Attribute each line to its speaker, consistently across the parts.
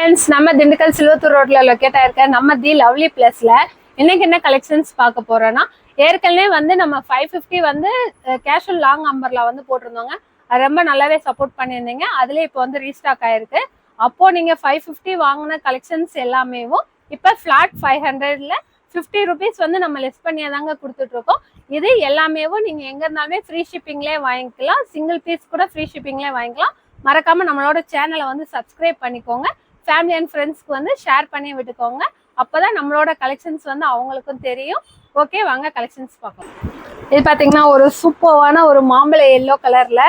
Speaker 1: Friends நம்ம திண்டுக்கல் சிலுவத்தூர் ரோட்ல locate ஆயிருக்க நம்ம தி லவ்லி பிளஸ்ல இன்னைக்கு என்ன கலெக்ஷன்ஸ் பார்க்க போறோம்னா ஏற்கனவே வந்து நம்ம ஃபைவ் ஃபிஃப்டி வந்து கேஷுவல் லாங் அம்பர்ல வந்து போட்டிருந்தோங்க. அது ரொம்ப நல்லாவே சப்போர்ட் பண்ணியிருந்தீங்க. அதுல இப்போ வந்து ரீஸ்டாக் ஆயிருக்கு. அப்போ நீங்க ஃபைவ் ஃபிஃப்டி வாங்கின கலெக்ஷன்ஸ் எல்லாமேவும் இப்போ ஃபிளாட் ஃபைவ் ஹண்ட்ரட்ல ஃபிஃப்டி ருபீஸ் வந்து நம்ம லெஸ் பண்ணியே தாங்க கொடுத்துட்டு இருக்கோம் இது எல்லாமேவும் நீங்க எங்க இருந்தாலுமே ஃப்ரீ ஷிப்பிங்லேயே வாங்கிக்கலாம். சிங்கிள் பீஸ் கூட ஃப்ரீ ஷிப்பிங்லேயே வாங்கிக்கலாம். மறக்காம நம்மளோட சேனலை வந்து சப்ஸ்கிரைப் பண்ணிக்கோங்க. ஃபேமிலி அண்ட் ஃப்ரெண்ட்ஸ்க்கு வந்து ஷேர் பண்ணி விட்டுக்கோங்க. அப்பதான் நம்மளோட கலெக்ஷன்ஸ் வந்து அவங்களுக்கும் தெரியும். ஓகே வாங்க கலெக்ஷன்ஸ் பார்க்கலாம் இது பார்த்தீங்கன்னா ஒரு சூப்பர்வான ஒரு மாம்பழ எல்லோ கலரில்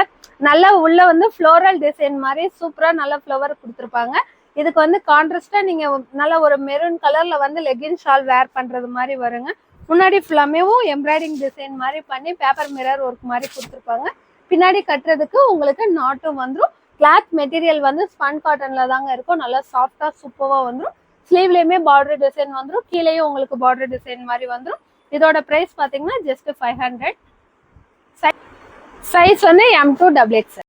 Speaker 1: நல்லா உள்ள வந்து ஃப்ளோரல் டிசைன் மாதிரி சூப்பராக நல்ல ஃப்ளவர் கொடுத்துருப்பாங்க. இதுக்கு வந்து கான்ட்ராஸ்டாக நீங்கள் நல்ல ஒரு மெரூன் கலரில் வந்து லெகின் ஷால் வேர் பண்ணுறது மாதிரி வருங்க. முன்னாடி ஃபுல்லாமேவும் எம்ப்ராய்டிங் டிசைன் மாதிரி பண்ணி பேப்பர் மிரர் ஒர்க் மாதிரி கொடுத்துருப்பாங்க. பின்னாடி கட்டுறதுக்கு உங்களுக்கு நாட்டும் வந்துடும் கிளாத் மெட்டீரியல் வந்து ஸ்பன் காட்டன்ல தாங்க இருக்கும். நல்லா சாஃப்டா சூப்பராக வந்துடும் ஸ்லீவ்லயுமே பார்டர் டிசைன் வந்துடும் கீழேயும் உங்களுக்கு பார்டர் டிசைன் மாதிரி வந்துடும் இதோட பிரைஸ் பார்த்தீங்கன்னா ஜஸ்ட் ஃபைவ் ஹண்ட்ரட் சைஸ் வந்து எம் டூ டபுள் எக்ஸ்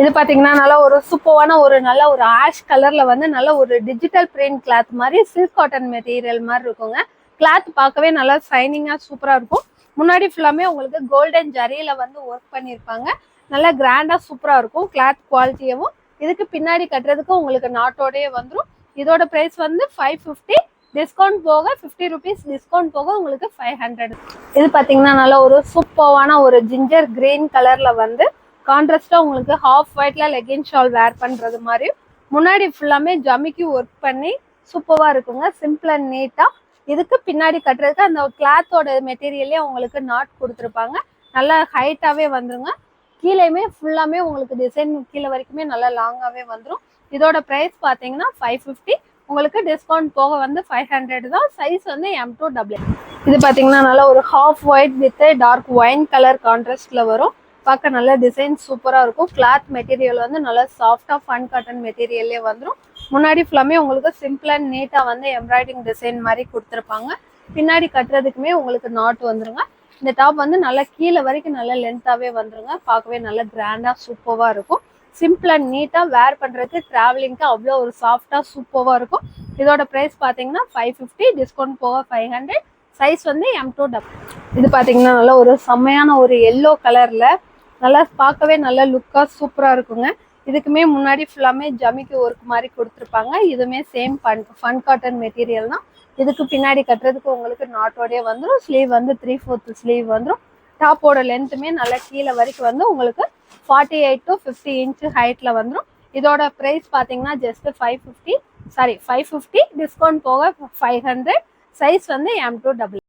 Speaker 1: இது பார்த்தீங்கன்னா நல்லா ஒரு சூப்பரான ஒரு நல்ல ஒரு ஆஷ் கலர்ல வந்து நல்ல ஒரு டிஜிட்டல் பிரிண்ட் கிளாத் மாதிரி சில்க் காட்டன் மெட்டீரியல் மாதிரி இருக்குங்க. கிளாத் பார்க்கவே நல்லா ஷைனிங்காக சூப்பராக இருக்கும். முன்னாடி ஃபுல்லாமே உங்களுக்கு கோல்டன் ஜரியில் வந்து ஒர்க் பண்ணியிருப்பாங்க நல்லா கிராண்டா சூப்பரா இருக்கும். கிளாத் குவாலிட்டியவும் இதுக்கு பின்னாடி கட்டுறதுக்கு உங்களுக்கு நாட்டோடயே வந்துடும் இதோட பிரைஸ் வந்து ஃபைவ் ஃபிஃப்டி டிஸ்கவுண்ட் போக ஃபிஃப்டி ருபீஸ் டிஸ்கவுண்ட் போக உங்களுக்கு ஃபைவ் ஹண்ட்ரட் இது பார்த்தீங்கன்னா நல்ல ஒரு சூப்பர்வான ஒரு ஜிஞ்சர் கிரீன் கலரில் வந்து கான்ட்ராஸ்டாக உங்களுக்கு ஹாஃப் ஒயிட்ல லெகின் ஷால் வேர் பண்ணுறது மாதிரி. முன்னாடி ஃபுல்லாமே ஜமிக்கி ஒர்க் பண்ணி சூப்பராக இருக்குங்க. சிம்பிள் அண்ட் நீட்டாக இதுக்கு பின்னாடி கட்டுறதுக்கு அந்த கிளாத்தோட மெட்டீரியல்லே உங்களுக்கு நாட் கொடுத்துருப்பாங்க. நல்லா ஹைட்டாகவே வந்துருங்க. கீழேயுமே ஃபுல்லாமே உங்களுக்கு டிசைன் கீழே வரைக்குமே நல்லா லாங்காகவே வந்துடும் இதோட ப்ரைஸ் பார்த்தீங்கன்னா ஃபைவ் ஃபிஃப்டி உங்களுக்கு டிஸ்கவுண்ட் போக வந்து ஃபைவ் ஹண்ட்ரட் தான். சைஸ் வந்து எம் டூ டபுள் இது பார்த்தீங்கன்னா நல்லா ஒரு half white with dark wine colour கான்ட்ராஸ்டில் வரும். பார்க்க நல்ல டிசைன் சூப்பராக இருக்கும். கிளாத் மெட்டீரியல் வந்து நல்லா சாஃப்டாக ஃபன் காட்டன் மெட்டீரியல்லே வந்துடும் முன்னாடி ஃபுல்லாமே உங்களுக்கு சிம்பிள் அண்ட் நீட்டாக வந்து எம்ப்ராய்டிங் டிசைன் மாதிரி கொடுத்துருப்பாங்க. பின்னாடி கட்டுறதுக்குமே உங்களுக்கு நாட் வந்துருங்க. இந்த டாப் வந்து நல்லா கீழே வரைக்கும் நல்லா லென்த்தாகவே வந்துருங்க. பார்க்கவே நல்லா கிராண்டாக சூப்பராக இருக்கும். சிம்பிள் அண்ட் நீட்டாக வேர் பண்ணுறதுக்கு ட்ராவலிங்க்கு அவ்வளோ ஒரு சாஃப்டாக சூப்பராக இருக்கும். இதோட ப்ரைஸ் பார்த்தீங்கன்னா ஃபைவ் ஃபிஃப்டி டிஸ்கவுண்ட் போக ஃபைவ் ஹண்ட்ரட் சைஸ் வந்து எம் டூ டப் இது பார்த்தீங்கன்னா நல்லா ஒரு செம்மையான ஒரு எல்லோ கலரில் நல்லா பார்க்கவே நல்லா லுக்காக சூப்பராக இருக்குங்க. இதுக்குமே முன்னாடி ஃபுல்லாமே ஜமிக்கு ஒர்க் மாதிரி கொடுத்துருப்பாங்க. இதுவுமே same fun fun cotton material தான். இதுக்கு பின்னாடி கட்டுறதுக்கு உங்களுக்கு நாட்டோடய வந்துடும் ஸ்லீவ் வந்து த்ரீ ஃபோர்த் ஸ்லீவ் வந்துடும் டாப்போட லென்த்துமே நல்லா கீழே வரைக்கும் வந்து உங்களுக்கு forty eight to fifty inch ஹைட்டில் வந்துடும் இதோட ப்ரைஸ் பார்த்தீங்கன்னா just five fifty sorry five fifty discount போக ஃபைவ் ஹண்ட்ரட் சைஸ் வந்து எம் டூ டபுள்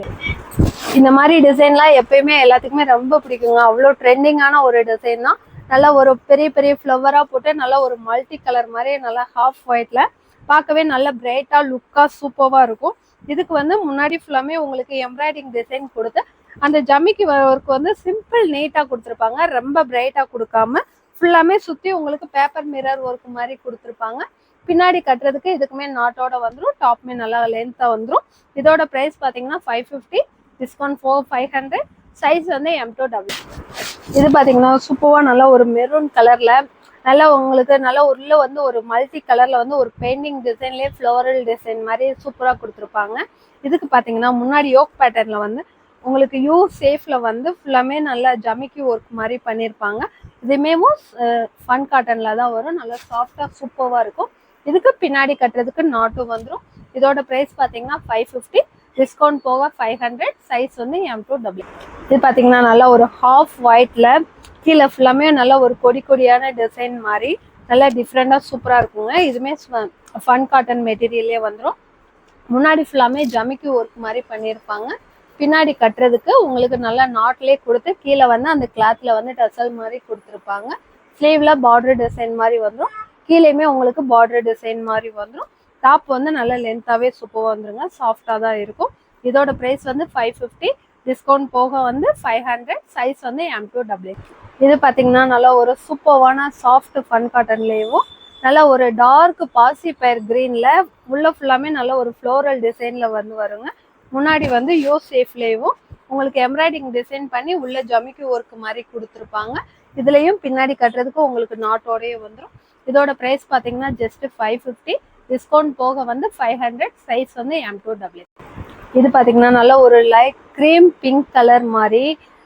Speaker 1: இந்த மாதிரி டிசைன்லாம் எப்பயுமே எல்லாத்துக்குமே ரொம்ப பிடிக்குங்க. அவ்வளோ ட்ரெண்டிங்கான ஒரு டிசைன் தான். நல்லா ஒரு பெரிய பெரிய ஃப்ளவராக போட்டு நல்லா ஒரு மல்டி கலர் மாதிரி நல்லா ஹாஃப் ஒயிட்ல பார்க்கவே நல்ல பிரைட்டாக லுக்காக சூப்பராக இருக்கும். இதுக்கு வந்து முன்னாடி ஃபுல்லாமே உங்களுக்கு எம்ப்ராய்டிங் டிசைன் கொடுத்து அந்த ஜமிக்கு ஒர்க் வந்து சிம்பிள் நீட்டாக கொடுத்துருப்பாங்க. ரொம்ப பிரைட்டாக கொடுக்காம ஃபுல்லாமே சுற்றி உங்களுக்கு பேப்பர் மிரர் ஒர்க் மாதிரி கொடுத்துருப்பாங்க. பின்னாடி கட்டுறதுக்கு இதுக்குமே நாட்டோட வந்துடும் டாப்மே நல்லா லென்த்தாக வந்துடும் இதோட ப்ரைஸ் பார்த்தீங்கன்னா five fifty discount four five hundred size வந்து எம் டூ டபுள் இது பார்த்தீங்கன்னா சூப்பராக நல்லா ஒரு மெரூன் கலரில் நல்லா உங்களுக்கு நல்லா உள்ள வந்து ஒரு மல்டி கலரில் வந்து ஒரு பெயிண்டிங் டிசைன்லேயே ஃப்ளோரல் டிசைன் மாதிரி சூப்பராக கொடுத்துருப்பாங்க. இதுக்கு பார்த்தீங்கன்னா முன்னாடி யோக் பேட்டர்னில் வந்து உங்களுக்கு யூ சேஃபில் வந்து ஃபுல்லாமே நல்லா ஜமிக்கி ஒர்க் மாதிரி பண்ணியிருப்பாங்க இதுமேவும் ஃபன் காட்டனில் தான் வரும். நல்லா சாஃப்டாக சூப்பராக இருக்கும். இதுக்கு பின்னாடி கட்டுறதுக்கு நாட்டும் வந்துடும் இதோட ப்ரைஸ் பார்த்தீங்கன்னா ஃபைவ் ஃபிஃப்டி டிஸ்கவுண்ட் போக ஃபைவ் ஹண்ட்ரட் சைஸ் வந்து எம் டூ டபுள் இது பார்த்தீங்கன்னா நல்லா ஒரு ஹாஃப் ஒயிட்ல கீழே ஃபுல்லாமே நல்லா ஒரு கொடி கொடியான டிசைன் மாதிரி. நல்லா டிஃப்ரெண்டாக சூப்பராக இருக்குங்க. இதுவுமே ஃபன் காட்டன் மெட்டீரியல்லே வந்துடும் முன்னாடி ஃபுல்லாமே ஜமிக்கி ஒர்க் மாதிரி பண்ணியிருப்பாங்க. பின்னாடி கட்டுறதுக்கு உங்களுக்கு நல்லா நாட்லேயே கொடுத்து கீழே வந்து அந்த கிளாத்தில் வந்து டசல் மாதிரி கொடுத்துருப்பாங்க. ஸ்லீவ்ல பார்டர் டிசைன் மாதிரி வந்துடும் கீழேயுமே உங்களுக்கு பார்டர் டிசைன் மாதிரி வந்துடும் டாப் வந்து நல்ல லென்த்தாகவே சூப்பராக வந்துருங்க. சாஃப்டாக தான் இருக்கும். இதோட ப்ரைஸ் வந்து ஃபைவ் ஃபிஃப்டி டிஸ்கவுண்ட் போக வந்து ஃபைவ் ஹண்ட்ரட் சைஸ் வந்து எம் டூ டபுள் இது பார்த்தீங்கன்னா நல்லா ஒரு சூப்பர்வான சாஃப்ட் ஃபன் காட்டன்லேயும் நல்லா ஒரு டார்க் பாசி பயிர் க்ரீனில் உள்ள ஃபுல்லாமே நல்ல ஒரு ஃப்ளோரல் டிசைனில் வந்து வருங்க. முன்னாடி வந்து யோ சேஃப்லேயும் உங்களுக்கு எம்ப்ராய்டிங் டிசைன் பண்ணி உள்ள ஜமிக்கு ஒர்க் மாதிரி கொடுத்துருப்பாங்க. இதுலேயும் பின்னாடி கட்டுறதுக்கு உங்களுக்கு நாட்டோடையே வந்துடும் இதோட ப்ரைஸ் பார்த்தீங்கன்னா ஜஸ்ட் ஃபைவ் ஃபிஃப்டி டிஸ்கவுண்ட் போக வந்து ஃபைவ் ஹண்ட்ரட் சைஸ் வந்து எம் டூ டபிள்யூ இது பார்த்தீங்கன்னா நல்ல ஒரு லைட் க்ரீம் பிங்க் கலர் மாதிரி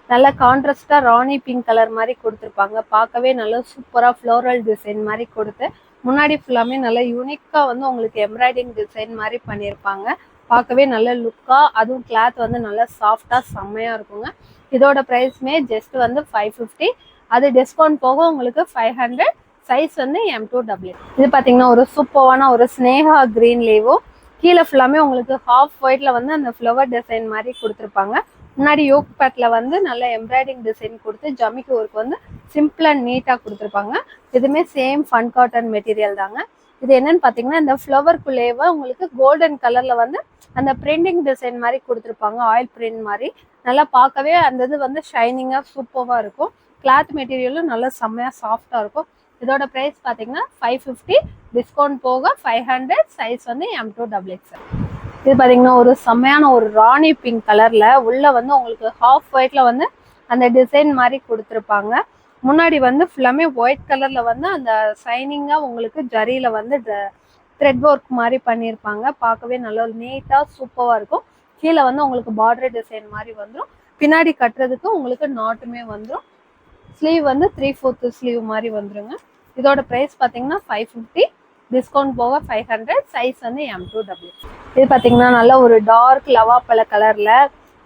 Speaker 1: நல்ல கான்ட்ராஸ்டாக ராணி பிங்க் கலர் மாதிரி கொடுத்துருப்பாங்க. பார்க்கவே நல்ல சூப்பராக ஃப்ளோரல் டிசைன் மாதிரி கொடுத்து முன்னாடி ஃபுல்லாமே நல்லா யூனிக்காக வந்து உங்களுக்கு எம்ப்ராய்டிங் டிசைன் மாதிரி பண்ணியிருப்பாங்க பார்க்கவே நல்ல லுக்காக அதுவும் கிளாத் வந்து நல்லா சாஃப்டாக செம்மையாக இருக்குங்க. இதோட ப்ரைஸ்மே ஜஸ்ட் வந்து ஃபைவ் ஃபிஃப்டி அது டிஸ்கவுண்ட் போக உங்களுக்கு ஃபைவ் ஹண்ட்ரட் சைஸ் வந்து எம் டூ டபுள் இது பார்த்தீங்கன்னா ஒரு சூப்பரான ஒரு ஸ்னேகா க்ரீன் லேவோ கீழே ஃபுல்லாமே உங்களுக்கு ஹாஃப் ஒயிட்ல வந்து அந்த ஃப்ளவர் டிசைன் மாதிரி கொடுத்துருப்பாங்க. முன்னாடி யோக் பேட்ல வந்து நல்ல எம்ப்ராய்டிங் டிசைன் கொடுத்து ஜமிக்கு ஒர்க் வந்து சிம்பிள் அண்ட் நீட்டாக கொடுத்துருப்பாங்க. இதுவுமே சேம் ஃபன் காட்டன் மெட்டீரியல் தாங்க. இது என்னன்னு பார்த்தீங்கன்னா இந்த ஃப்ளவர்க்குள்ளேயே உங்களுக்கு கோல்டன் கலர்ல வந்து அந்த பிரிண்டிங் டிசைன் மாதிரி கொடுத்துருப்பாங்க. ஆயில் பிரிண்ட் மாதிரி. நல்லா பார்க்கவே அந்த இது வந்து ஷைனிங்காக சூப்பராக இருக்கும். கிளாத் மெட்டீரியலும் நல்லா செம்மையாக சாஃப்டாக இருக்கும். இதோட ப்ரைஸ் பார்த்தீங்கன்னா ஃபைவ் ஃபிஃப்டி டிஸ்கவுண்ட் போக ஃபைவ் ஹண்ட்ரட் சைஸ் வந்து எம் டூ டபுள் எக்ஸ்எல் இது பார்த்தீங்கன்னா ஒரு செம்மையான ஒரு ராணி பிங்க் கலரில் உள்ளே வந்து உங்களுக்கு ஹாஃப் ஒயிட்டில் வந்து அந்த டிசைன் மாதிரி கொடுத்துருப்பாங்க. முன்னாடி வந்து ஃபுல்லாமே ஒயிட் கலரில் வந்து அந்த ஷைனிங்காக உங்களுக்கு ஜரியில் வந்து த்ரெட் ஒர்க் மாதிரி பண்ணியிருப்பாங்க. பார்க்கவே நல்ல நீட்டாக சூப்பராக இருக்கும். கீழே வந்து உங்களுக்கு பார்டர் டிசைன் மாதிரி வந்துடும் பின்னாடி கட்டுறதுக்கு உங்களுக்கு நாட்டுமே வந்துடும் ஸ்லீவ் வந்து த்ரீ ஃபோர்த்து ஸ்லீவ் மாதிரி வந்துருங்க. இதோட ப்ரைஸ் பார்த்தீங்கன்னா ஃபைவ் ஃபிஃப்டி டிஸ்கவுண்ட் போக ஃபைவ் ஹண்ட்ரட் சைஸ் வந்து எம் டூ டபுள் இது பார்த்தீங்கன்னா நல்ல ஒரு டார்க் லவா பல கலரில்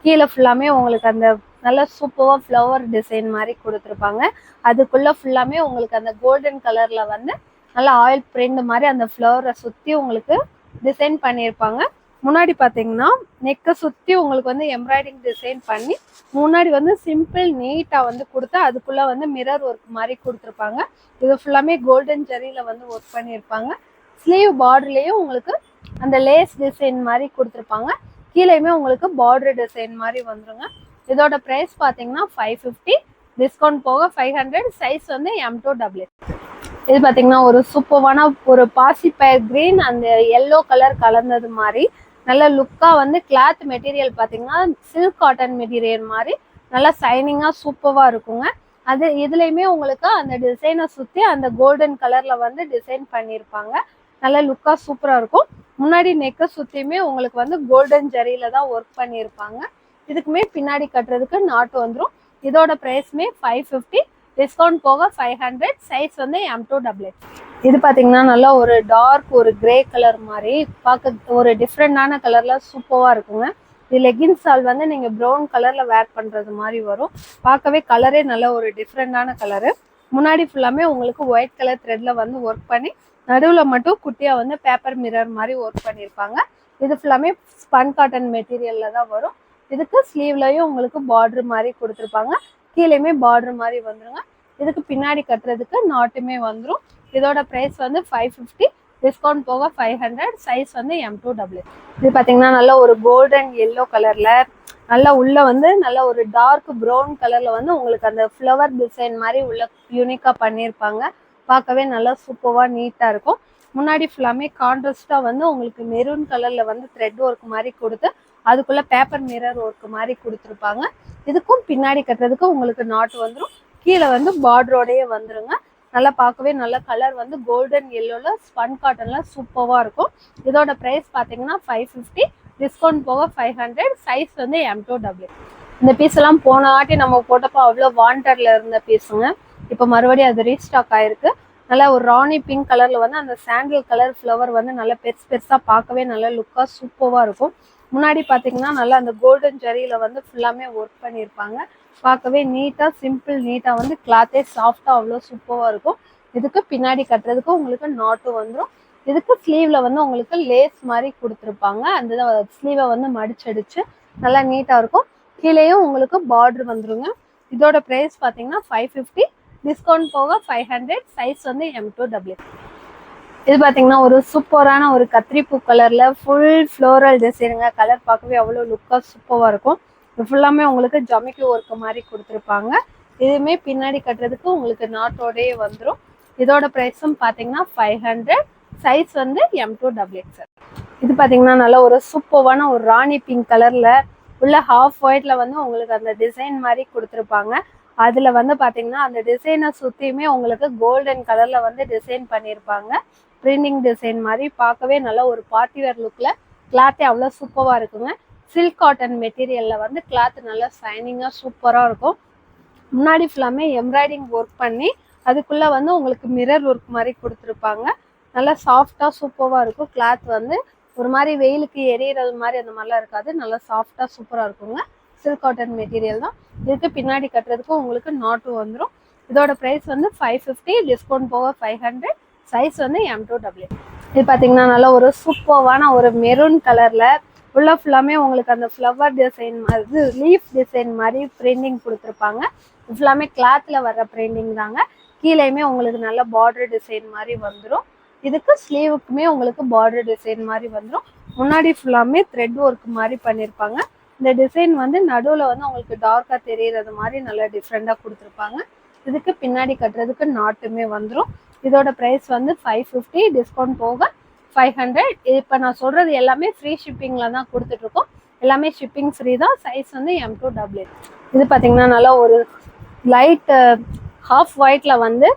Speaker 1: கீழே ஃபுல்லாமே உங்களுக்கு அந்த நல்ல சூப்பராக ஃப்ளவர் டிசைன் மாதிரி கொடுத்துருப்பாங்க. அதுக்குள்ளே ஃபுல்லாமே உங்களுக்கு அந்த கோல்டன் கலரில் வந்து நல்ல ஆயில் பிரிண்ட் மாதிரி அந்த ஃப்ளவரை சுற்றி உங்களுக்கு டிசைன் பண்ணியிருப்பாங்க. முன்னாடி பார்த்தீங்கன்னா நெக்கை சுற்றி உங்களுக்கு வந்து எம்ப்ராய்டிங் டிசைன் பண்ணி முன்னாடி வந்து சிம்பிள் நீட்டாக வந்து கொடுத்து அதுக்குள்ளே வந்து மிரர் ஒர்க் மாதிரி கொடுத்துருப்பாங்க. இது ஃபுல்லாமே கோல்டன் ஜெரியில் வந்து ஒர்க் பண்ணியிருப்பாங்க. ஸ்லீவ் பார்டர்லேயும் உங்களுக்கு அந்த லேஸ் டிசைன் மாதிரி கொடுத்துருப்பாங்க. கீழேயுமே உங்களுக்கு பார்டர் டிசைன் மாதிரி வந்துருங்க. இதோட ப்ரைஸ் பார்த்தீங்கன்னா ஃபைவ் ஃபிஃப்டி டிஸ்கவுண்ட் போக ஃபைவ் ஹண்ட்ரட் சைஸ் வந்து எம் டூ டபுள் இது பார்த்தீங்கன்னா ஒரு சூப்பர்வான ஒரு பாசிப்பயர் கிரீன் அந்த எல்லோ கலர் கலந்தது மாதிரி நல்ல லுக்காக வந்து கிளாத் மெட்டீரியல் பார்த்தீங்கன்னா சில்க் காட்டன் மெட்டீரியல் மாதிரி நல்லா சைனிங்காக சூப்பராக இருக்குங்க. அது இதுலேயுமே உங்களுக்கு அந்த டிசைனை சுற்றி அந்த கோல்டன் கலரில் வந்து டிசைன் பண்ணியிருப்பாங்க நல்ல லுக்காக சூப்பராக இருக்கும். முன்னாடி நெக்கை சுற்றியுமே உங்களுக்கு வந்து கோல்டன் ஜரியில தான் ஒர்க் பண்ணியிருப்பாங்க இதுக்குமே பின்னாடி கட்டுறதுக்கு நாட்டு வந்துடும் இதோட ப்ரைஸ்மே ஃபைவ் ஃபிஃப்டி டிஸ்கவுண்ட் போக ஃபைவ் ஹண்ட்ரட் சைஸ் வந்து எம் டூ டபுள் இது பார்த்தீங்கன்னா நல்லா ஒரு டார்க் ஒரு கிரே கலர் மாதிரி பார்க்க ஒரு டிஃப்ரெண்டான கலரில் சூப்பராக இருக்குங்க. இது லெகின்ஸ் ஆல் வந்து நீங்கள் ப்ரௌன் கலரில் வேர் பண்ணுறது மாதிரி வரும். பார்க்கவே கலரே நல்ல ஒரு டிஃப்ரெண்டான கலரு முன்னாடி ஃபுல்லாமே உங்களுக்கு ஒயிட் கலர் த்ரெட்டில் வந்து ஒர்க் பண்ணி நடுவில் மட்டும் குட்டியாக வந்து பேப்பர் மிரர் மாதிரி ஒர்க் பண்ணியிருப்பாங்க இது ஃபுல்லாமே ஸ்பன் காட்டன் மெட்டீரியலில் தான் வரும். இதுக்கு ஸ்லீவ்லையும் உங்களுக்கு பார்டர் மாதிரி கொடுத்துருப்பாங்க. கீழேயுமே பார்டர் மாதிரி வந்துருங்க. இதுக்கு பின்னாடி கட்டுறதுக்கு நாட்டுமே வந்துடும் இதோட ப்ரைஸ் வந்து ஃபைவ் ஃபிஃப்டி டிஸ்கவுண்ட் போக ஃபைவ் ஹண்ட்ரட் சைஸ் வந்து எம் டூ டபுள் இது பார்த்தீங்கன்னா நல்ல ஒரு கோல்டன் எல்லோ கலரில் நல்லா உள்ள வந்து நல்ல ஒரு டார்க் ப்ரௌன் கலரில் வந்து உங்களுக்கு அந்த ஃப்ளவர் டிசைன் மாதிரி உள்ள யூனிக்காக பண்ணியிருப்பாங்க பார்க்கவே நல்லா சூப்பராக நீட்டாக இருக்கும். முன்னாடி ஃபுல்லாமே கான்ட்ராஸ்டாக வந்து உங்களுக்கு மெரூன் கலரில் வந்து த்ரெட் ஒர்க் மாதிரி கொடுத்து அதுக்குள்ளே பேப்பர் மிரர் ஒர்க் மாதிரி கொடுத்துருப்பாங்க. இதுக்கும் பின்னாடி கட்டுறதுக்கு உங்களுக்கு நாட்டு வந்துடும் கீழே வந்து பார்டரோடையே வந்துருங்க. நல்லா பார்க்கவே நல்ல கலர் வந்து கோல்டன் எல்லோவில் ஸ்பன் காட்டனில் சூப்பராக இருக்கும். இதோட ப்ரைஸ் பார்த்தீங்கன்னா ஃபைவ் ஃபிஃப்டி டிஸ்கவுண்ட் போக ஃபைவ் ஹண்ட்ரட் சைஸ் வந்து எம் டூ டபுள்யூ இந்த பீஸ் எல்லாம் போன ஆட்டி நம்ம போட்டப்போ அவ்வளோ வாண்டர்ல இருந்த பீஸுங்க இப்போ மறுபடியும் அது ரீஸ்டாக் ஆயிருக்கு. நல்லா ஒரு ராணி பிங்க் கலர்ல வந்து அந்த சாண்டில் கலர் ஃப்ளவர் வந்து நல்லா பெருசு பெருசா பார்க்கவே நல்லா லுக்காக சூப்பராக இருக்கும். முன்னாடி பார்த்தீங்கன்னா நல்லா அந்த கோல்டன் ஜரியில வந்து ஃபுல்லாமே ஒர்க் பண்ணியிருப்பாங்க பார்க்கவே நீட்டாக சிம்பிள் நீட்டாக வந்து கிளாத்தே சாஃப்டாக அவ்வளோ சூப்பராக இருக்கும். இதுக்கு பின்னாடி கட்டுறதுக்கு உங்களுக்கு நாட்டு வந்துடும் இதுக்கு ஸ்லீவ்ல வந்து உங்களுக்கு லேஸ் மாதிரி கொடுத்துருப்பாங்க. அந்த ஸ்லீவை வந்து மடிச்சடிச்சு நல்லா நீட்டாக இருக்கும். கீழேயும் உங்களுக்கு பார்டர் வந்துருங்க. இதோட ப்ரைஸ் பார்த்தீங்கன்னா ஃபைவ் ஃபிஃப்டி டிஸ்கவுண்ட் போக ஃபைவ் ஹண்ட்ரட் சைஸ் வந்து எம் டூ டபிள்யூ இது பார்த்தீங்கன்னா ஒரு சூப்பரான ஒரு கத்திரிப்பூ கலரில் ஃபுல் ஃப்ளோரல் டிசைனுங்க கலர் பார்க்கவே அவ்வளோ லுக்காக சூப்பராக இருக்கும். இது ஃபுல்லாமே உங்களுக்கு ஜமிக்கு ஒர்க் மாதிரி கொடுத்துருப்பாங்க. இதுவுமே பின்னாடி கட்டுறதுக்கு உங்களுக்கு நாட்டோடயே வந்துடும் இதோட ப்ரைஸும் பார்த்தீங்கன்னா ஃபைவ் ஹண்ட்ரட் சைஸ் வந்து எம் டூ டபுள் எக்ஸ்எல் இது பார்த்தீங்கன்னா நல்ல ஒரு சூப்பர்வான ஒரு ராணி பிங்க் கலரில் உள்ள ஹாஃப் ஒயிட்டில் வந்து உங்களுக்கு அந்த டிசைன் மாதிரி கொடுத்துருப்பாங்க. அதில் வந்து பார்த்தீங்கன்னா அந்த டிசைனை சுற்றியுமே உங்களுக்கு கோல்டன் கலரில் வந்து டிசைன் பண்ணியிருப்பாங்க பிரிண்டிங் டிசைன் மாதிரி பார்க்கவே நல்ல ஒரு பார்ட்டி வேர் லுக்கில் கிளாத்தே அவ்வளோ சூப்பராக இருக்குங்க. சில்க் காட்டன் மெட்டீரியலில் வந்து கிளாத் நல்லா ஷைனிங்காக சூப்பராக இருக்கும். முன்னாடி ஃபுல்லாமே எம்ப்ராய்டிங் ஒர்க் பண்ணி அதுக்குள்ளே வந்து உங்களுக்கு மிரர் ஒர்க் மாதிரி கொடுத்துருப்பாங்க. நல்லா சாஃப்டாக சூப்பராக இருக்கும். கிளாத் வந்து ஒரு மாதிரி வெயிலுக்கு எரியறது மாதிரி அந்த மாதிரிலாம் இருக்காது. நல்லா சாஃப்டாக சூப்பராக இருக்குங்க. சில்க் காட்டன் மெட்டீரியல் தான். இதுக்கு பின்னாடி கட்டுறதுக்கும் உங்களுக்கு நாட்டு வந்துடும் இதோட ப்ரைஸ் வந்து ஃபைவ் ஃபிஃப்டி டிஸ்கவுண்ட் போக ஃபைவ் ஹண்ட்ரட் சைஸ் வந்து எம் டூ டபிள்யூ இது பார்த்தீங்கன்னா நல்லா ஒரு சூப்பர்வான ஒரு மெரூன் கலரில் உள்ள ஃபுல்லாமே உங்களுக்கு அந்த ஃப்ளவர் டிசைன் மாதிரி லீஃப் டிசைன் மாதிரி பிரிண்டிங் கொடுத்துருப்பாங்க. ஃபுல்லாமே கிளாத்தில் வர்ற பிரிண்டிங் தாங்க. கீழேயுமே உங்களுக்கு நல்ல பார்டர் டிசைன் மாதிரி வந்துடும் இதுக்கு ஸ்லீவுக்குமே உங்களுக்கு பார்டர் டிசைன் மாதிரி வந்துடும் முன்னாடி ஃபுல்லாமே த்ரெட் ஒர்க் மாதிரி பண்ணியிருப்பாங்க இந்த டிசைன் வந்து நடுவில் வந்து உங்களுக்கு டார்க்காக தெரியறது மாதிரி நல்லா டிஃப்ரெண்ட்டாக கொடுத்துருப்பாங்க. இதுக்கு பின்னாடி கட்டுறதுக்கு நாட்டுமே வந்துடும் இதோட ப்ரைஸ் வந்து ஃபைவ் ஃபிஃப்டி டிஸ்கவுண்ட் போக ஃபைவ் ஹண்ட்ரட் இப்போ நான் சொல்கிறது எல்லாமே ஃப்ரீ ஷிப்பிங்கில் தான் கொடுத்துட்ருக்கோம். எல்லாமே ஷிப்பிங் ஃப்ரீ தான். சைஸ் வந்து எம் டூ டபுள் இது பார்த்தீங்கன்னா நல்லா ஒரு லைட் ஹாஃப் ஒயிட்டில் வந்து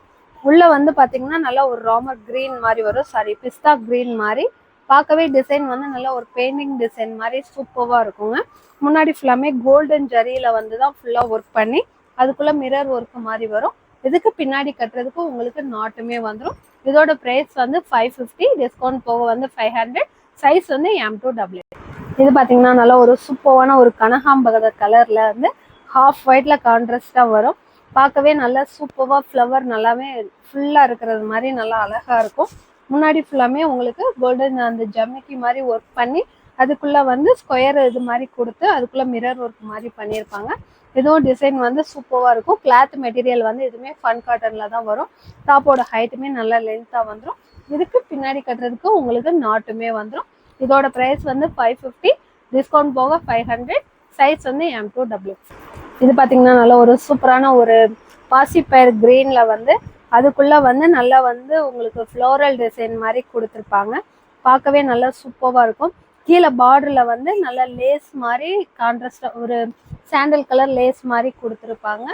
Speaker 1: உள்ளே வந்து பார்த்தீங்கன்னா நல்லா ஒரு ராமர் க்ரீன் மாதிரி வரும். சாரி பிஸ்தா க்ரீன் மாதிரி. பார்க்கவே டிசைன் வந்து நல்லா ஒரு பெயிண்டிங் டிசைன் மாதிரி சூப்பராக இருக்குங்க. முன்னாடி ஃபுல்லாமே கோல்டன் ஜரியில் வந்து தான் ஃபுல்லாக ஒர்க் பண்ணி அதுக்குள்ளே மிரர் ஒர்க் மாதிரி வரும். இதுக்கு பின்னாடி கட்டுறதுக்கு உங்களுக்கு நாட்டுமே வந்துடும் இதோட ப்ரைஸ் வந்து ஃபைவ் ஃபிஃப்டி டிஸ்கவுண்ட் போக வந்து ஃபைவ் ஹண்ட்ரட் சைஸ் வந்து எம் டூ டபுள் இது பார்த்தீங்கன்னா நல்லா ஒரு சூப்பரான ஒரு கனகாம்பகத கலரில் வந்து ஹாஃப் ஒயிட்டில் கான்ட்ராஸ்டாக வரும். பார்க்கவே நல்லா சூப்பராக ஃப்ளவர் நல்லாவே ஃபுல்லாக இருக்கிறது மாதிரி நல்லா அழகாக இருக்கும். முன்னாடி ஃபுல்லாமே உங்களுக்கு கோல்டன் அந்த ஜமிக்கி மாதிரி ஒர்க் பண்ணி அதுக்குள்ளே வந்து ஸ்கொயர் இது மாதிரி கொடுத்து அதுக்குள்ளே மிரர் ஒர்க் மாதிரி பண்ணியிருப்பாங்க. இதுவும் டிசைன் வந்து சூப்பராக இருக்கும். கிளாத் மெட்டீரியல் வந்து எதுவுமே ஃபன் காட்டனில் தான் வரும். டாப்போட ஹைட்டுமே நல்லா லென்த்தாக வந்துடும் இதுக்கு பின்னாடி கட்டுறதுக்கு உங்களுக்கு நாட்டுமே வந்துடும் இதோட ப்ரைஸ் வந்து ஃபைவ் ஃபிஃப்டி டிஸ்கவுண்ட் போக ஃபைவ் ஹண்ட்ரட் சைஸ் வந்து எம் டூ டபுள்யூ இது பார்த்தீங்கன்னா நல்ல ஒரு சூப்பரான ஒரு பாசிப்பயர் க்ரீனில் வந்து அதுக்குள்ளே வந்து நல்லா வந்து உங்களுக்கு ஃப்ளோரல் டிசைன் மாதிரி கொடுத்துருப்பாங்க. பார்க்கவே நல்லா சூப்பராக இருக்கும். கீழே பார்டரில் வந்து நல்ல லேஸ் மாதிரி கான்ட்ராஸ்டாக ஒரு சாண்டல் கலர் லேஸ் மாதிரி கொடுத்துருப்பாங்க.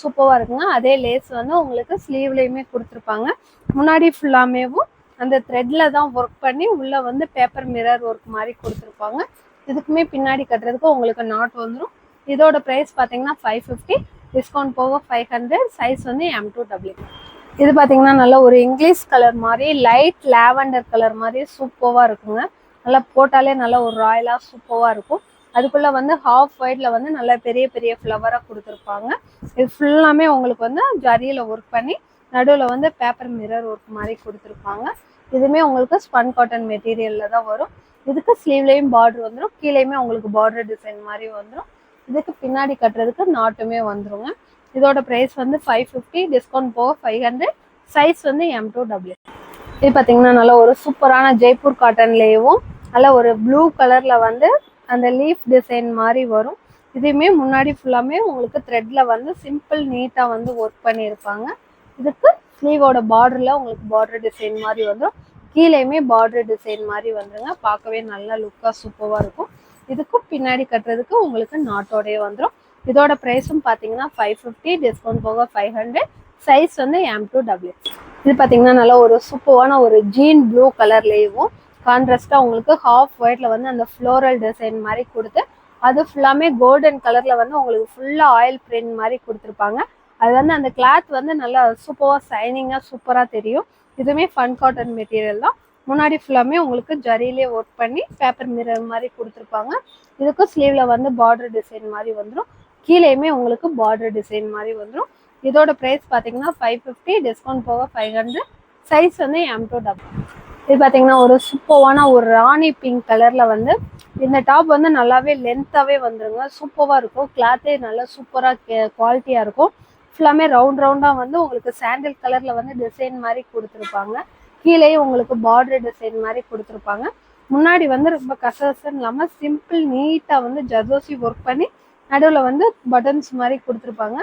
Speaker 1: சூப்பராக இருக்குங்க. அதே லேஸ் வந்து உங்களுக்கு ஸ்லீவ்லேயுமே கொடுத்துருப்பாங்க. முன்னாடி ஃபுல்லாமேவும் அந்த த்ரெட்டில் தான் ஒர்க் பண்ணி உள்ளே வந்து பேப்பர் மிரர் ஒர்க் மாதிரி கொடுத்துருப்பாங்க. இதுக்குமே பின்னாடி கட்டுறதுக்கு உங்களுக்கு நாட் வந்துடும் இதோட ப்ரைஸ் பார்த்தீங்கன்னா ஃபைவ் ஃபிஃப்டி டிஸ்கவுண்ட் போக ஃபைவ் ஹண்ட்ரட் சைஸ் வந்து எம் டூ டபிள்யூ இது பார்த்தீங்கன்னா நல்ல ஒரு இங்கிலீஷ் கலர் மாதிரி லைட் லாவெண்டர் கலர் மாதிரி சூப்பராக இருக்குங்க. நல்லா போட்டாலே நல்லா ஒரு ராயலாக சூப்பராக இருக்கும். அதுக்குள்ளே வந்து ஹாஃப் ஒயிட்ல வந்து நல்ல பெரிய பெரிய ஃப்ளவராக கொடுத்துருப்பாங்க. இது ஃபுல்லாமே உங்களுக்கு வந்து ஜரியில் ஒர்க் பண்ணி நடுவில் வந்து பேப்பர் மிரர் ஒர்க் மாதிரி கொடுத்துருப்பாங்க. இதுவுமே உங்களுக்கு ஸ்பன் காட்டன் மெட்டீரியலில் தான் வரும். இதுக்கு ஸ்லீவ்லேயும் பார்டர் வந்துடும் கீழேயுமே உங்களுக்கு பார்டர் டிசைன் மாதிரி வந்துடும் இதுக்கு பின்னாடி கட்டுறதுக்கு நாட்டுமே வந்துருங்க. இதோட ப்ரைஸ் வந்து ஃபைவ் ஃபிஃப்டி டிஸ்கவுண்ட் போக ஃபைவ் ஹண்ட்ரட் சைஸ் வந்து எம் டூ டபிள்யூ இது பார்த்தீங்கன்னா நல்ல ஒரு சூப்பரான ஜெய்ப்பூர் காட்டன்லேயும் நல்ல ஒரு ப்ளூ கலரில் வந்து அந்த லீஃப் டிசைன் மாதிரி வரும். இதுவுமே முன்னாடி ஃபுல்லாமே உங்களுக்கு த்ரெட்டில் வந்து சிம்பிள் நீட்டாக வந்து ஒர்க் பண்ணியிருப்பாங்க. இதுக்கு ஸ்லீவோட பார்டரில் உங்களுக்கு பார்டர் டிசைன் மாதிரி வந்துடும் கீழேயுமே பார்டர் டிசைன் மாதிரி வந்துருங்க. பார்க்கவே நல்லா லுக்காக சூப்பராக இருக்கும். இதுக்கும் பின்னாடி கட்டுறதுக்கு உங்களுக்கு நாட்டோடய வந்துடும் இதோட ப்ரைஸும் பார்த்தீங்கன்னா ஃபைவ் ஃபிஃப்டி டிஸ்கவுண்ட் போக ஃபைவ் ஹண்ட்ரட் சைஸ் வந்து எம் டூ டபுள்யூ இது பார்த்தீங்கன்னா நல்லா ஒரு சூப்பரான ஒரு ஜீன் ப்ளூ கலர்லேயும் கான்ட்ராஸ்டாக உங்களுக்கு ஹாஃப் ஒயிட்டில் வந்து அந்த ஃப்ளோரல் டிசைன் மாதிரி கொடுத்து அது ஃபுல்லாமே கோல்டன் கலரில் வந்து உங்களுக்கு ஃபுல்லாக ஆயில் பிரிண்ட் மாதிரி கொடுத்துருப்பாங்க. அது வந்து அந்த கிளாத் வந்து நல்லா சூப்பராக ஷைனிங்காக சூப்பராக தெரியும். இதுவுமே ஃபன் காட்டன் மெட்டீரியல் தான். முன்னாடி ஃபுல்லாமே உங்களுக்கு ஜரியிலே ஒர்க் பண்ணி பேப்பர் மிரர் மாதிரி கொடுத்துருப்பாங்க. இதுக்கும் ஸ்லீவில் வந்து பார்டர் டிசைன் மாதிரி வந்துடும் கீழேயுமே உங்களுக்கு பார்டர் டிசைன் மாதிரி வந்துடும் இதோட ப்ரைஸ் பார்த்தீங்கன்னா ஃபைவ் ஃபிஃப்டி டிஸ்கவுண்ட் போக ஃபைவ் ஹண்ட்ரட் சைஸ் வந்து எம் டூ டபுள் இது பார்த்தீங்கன்னா ஒரு சூப்பர்வான ஒரு ராணி பிங்க் கலரில் வந்து இந்த டாப் வந்து நல்லாவே லென்த்தாகவே வந்துருங்க. சூப்பராக இருக்கும். கிளாத்தே நல்லா சூப்பராக குவாலிட்டியாக இருக்கும். ஃபுல்லாமே ரவுண்ட் ரவுண்டாக வந்து உங்களுக்கு சாண்டில் கலரில் வந்து டிசைன் மாதிரி கொடுத்துருப்பாங்க. கீழேயும் உங்களுக்கு பார்டர் டிசைன் மாதிரி கொடுத்துருப்பாங்க. முன்னாடி வந்து ரொம்ப கசகசன் இல்லாமல் சிம்பிள் நீட்டாக வந்து ஜர்தோசி ஒர்க் பண்ணி நடுவில் வந்து பட்டன்ஸ் மாதிரி கொடுத்துருப்பாங்க.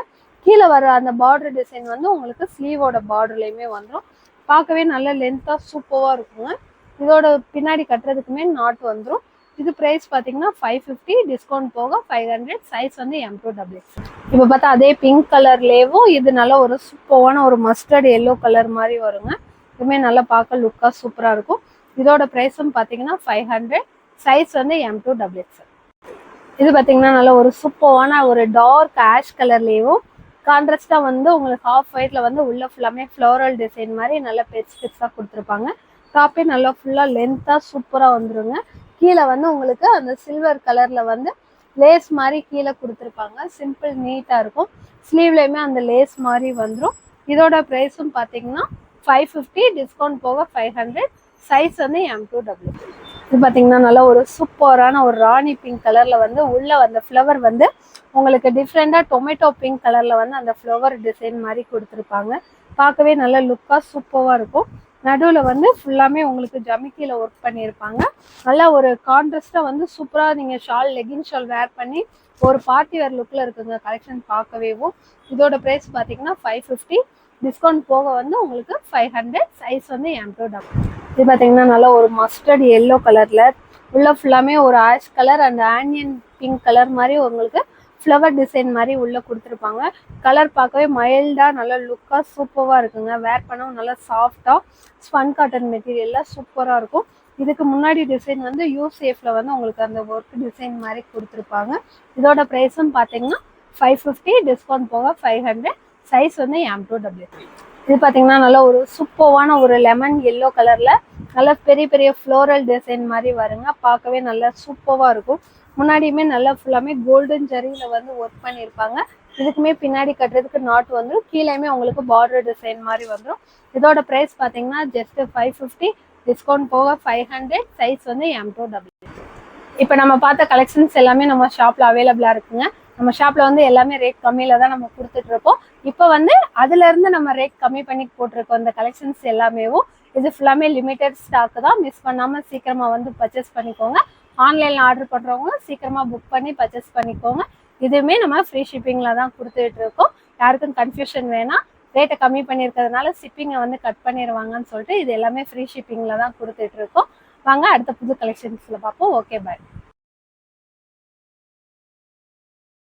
Speaker 1: கீழே வர அந்த பார்டர் டிசைன் வந்து உங்களுக்கு ஸ்லீவோட பார்டர்லேயுமே வந்துடும் பார்க்கவே நல்ல லென்த்தாக சூப்பராக இருக்குங்க இதோட பின்னாடி கட்டுறதுக்குமே நாட் வந்துடும் இது ப்ரைஸ் பார்த்தீங்கன்னா ஃபைவ் ஃபிஃப்டி டிஸ்கவுண்ட் போக ஃபைவ் ஹண்ட்ரட் சைஸ் வந்து எம் டூ டபுள் இப்போ பார்த்தா அதே பிங்க் கலர்லேயும் இது நல்லா ஒரு சூப்பரான ஒரு மஸ்டர்ட் எல்லோ கலர் மாதிரி வருங்க. இதுவுமே நல்லா பார்க்க லுக்காக சூப்பராக இருக்கும். இதோட ப்ரைஸும் பார்த்தீங்கன்னா ஃபைவ் ஹண்ட்ரட் சைஸ் வந்து எம் டூ டபுள் எக்ஸ் இது பார்த்தீங்கன்னா நல்ல ஒரு சூப்பரான ஒரு டார்க் ஆஷ் கலர்லேயும் கான்ட்ராஸ்டா வந்து உங்களுக்கு ஹாஃப் ஒயிட்ல வந்து உள்ள ஃபுல்லாமே ஃப்ளோரல் டிசைன் மாதிரி நல்ல பெருசு பெருசாக கொடுத்துருப்பாங்க. காப்பி நல்லா ஃபுல்லாக லென்த்தாக சூப்பராக வந்துருங்க. கீழே வந்து உங்களுக்கு அந்த சில்வர் கலரில் வந்து லேஸ் மாதிரி கீழே கொடுத்துருப்பாங்க. சிம்பிள் நீட்டாக இருக்கும். ஸ்லீவ்லேயுமே அந்த லேஸ் மாதிரி வந்துடும் இதோட ப்ரைஸும் பார்த்தீங்கன்னா ஃபைவ் ஃபிஃப்டி டிஸ்கவுண்ட் போக ஃபைவ் ஹண்ட்ரட் சைஸ் வந்து எம் டூ டபுள்யூ இது பார்த்தீங்கன்னா நல்லா ஒரு சூப்பரான ஒரு ராணி பிங்க் கலரில் வந்து உள்ள வந்த ஃப்ளவர் வந்து உங்களுக்கு டிஃப்ரெண்டாக டொமேட்டோ பிங்க் கலரில் வந்து அந்த ஃப்ளவர் டிசைன் மாதிரி கொடுத்துருப்பாங்க. பார்க்கவே நல்ல லுக்காக சூப்பராக இருக்கும். நடுவில் வந்து ஃபுல்லாமே உங்களுக்கு ஜமிக்கியில் ஒர்க் பண்ணியிருப்பாங்க. நல்லா ஒரு கான்ட்ரஸ்ட்டாக வந்து சூப்பராக நீங்கள் ஷால் லெகின் ஷால் வேர் பண்ணி ஒரு பார்ட்டி வேர் லுக்கில் இருக்குங்க. கலெக்ஷன் பார்க்கவேவும் இதோட ப்ரைஸ் பார்த்தீங்கன்னா ஃபைவ் ஃபிஃப்டி டிஸ்கவுண்ட் போக வந்து உங்களுக்கு ஃபைவ் ஹண்ட்ரட் சைஸ் வந்து எம் டபுள் இது பார்த்தீங்கன்னா நல்லா ஒரு மஸ்டர்ட் எல்லோ கலரில் உள்ள ஃபுல்லாமே ஒரு ash colour and onion pink colour மாதிரி உங்களுக்கு ஃப்ளவர் டிசைன் மாதிரி உள்ளே கொடுத்துருப்பாங்க. கலர் பார்க்கவே மைல்டாக நல்லா லுக்காக சூப்பராக இருக்குங்க. வேர் பண்ணவும் நல்லா சாஃப்டாக ஸ்பன் காட்டன் மெட்டீரியல்லாம் சூப்பராக இருக்கும். இதுக்கு முன்னாடி டிசைன் வந்து யூ சேஃபில் வந்து உங்களுக்கு அந்த ஒர்க் டிசைன் மாதிரி கொடுத்துருப்பாங்க. இதோட ப்ரைஸும் பார்த்தீங்கன்னா ஃபைவ் ஃபிஃப்டி டிஸ்கவுண்ட் போக ஃபைவ் ஹண்ட்ரட் சைஸ் வந்து எம் டூ டபிள்யூ இது பார்த்தீங்கன்னா நல்ல ஒரு சூப்பர்வான ஒரு லெமன் எல்லோ கலரில் நல்ல பெரிய பெரிய ஃப்ளோரல் டிசைன் மாதிரி வருங்க. பார்க்கவே நல்லா சூப்பராக இருக்கும். முன்னாடியுமே நல்லா ஃபுல்லாமே கோல்டன் ஜரியில் வந்து ஒர்க் பண்ணியிருப்பாங்க இதுக்குமே பின்னாடி கட்டுறதுக்கு நாட் வந்துடும் கீழேயுமே உங்களுக்கு பார்டர் டிசைன் மாதிரி வந்துடும் இதோட ப்ரைஸ் பார்த்தீங்கன்னா ஜஸ்ட் ஃபைவ் ஃபிஃப்டி டிஸ்கவுண்ட் போக ஃபைவ் ஹண்ட்ரட் சைஸ் வந்து எம் டூ டபுள் இப்போ நம்ம பார்த்த கலெக்ஷன்ஸ் எல்லாமே நம்ம ஷாப்பில் அவைலபிளாக இருக்குங்க. நம்ம ஷாப்பில் வந்து எல்லாமே ரேட் கம்மியில் தான் நம்ம கொடுத்துட்ருக்கோம் இப்போ வந்து அதுலேருந்து நம்ம ரேட் கம்மி பண்ணி போட்டிருக்கோம் இந்த கலெக்ஷன்ஸ் எல்லாமேவும் இது ஃபுல்லாமே லிமிட்டட் ஸ்டாக்கு தான். மிஸ் பண்ணாமல் சீக்கிரமாக வந்து பர்ச்சேஸ் பண்ணிக்கோங்க. ஆன்லைனில் ஆர்டர் பண்ணுறவங்க சீக்கிரமாக புக் பண்ணி பர்ச்சேஸ் பண்ணிக்கோங்க. இதுவுமே நம்ம ஃப்ரீ ஷிப்பிங்கில் தான் கொடுத்துட்டு இருக்கோம். யாருக்கும் கன்ஃபியூஷன் வேணாம். ரேட்டை கம்மி பண்ணியிருக்கிறதுனால ஷிப்பிங்கை வந்து கட் பண்ணிடுவாங்கன்னு சொல்லிட்டு இது எல்லாமே ஃப்ரீ ஷிப்பிங்கில் தான் கொடுத்துட்டு இருக்கோம். வாங்க அடுத்த புது கலெக்ஷன்ஸில் பார்ப்போம் ஓகே பாய்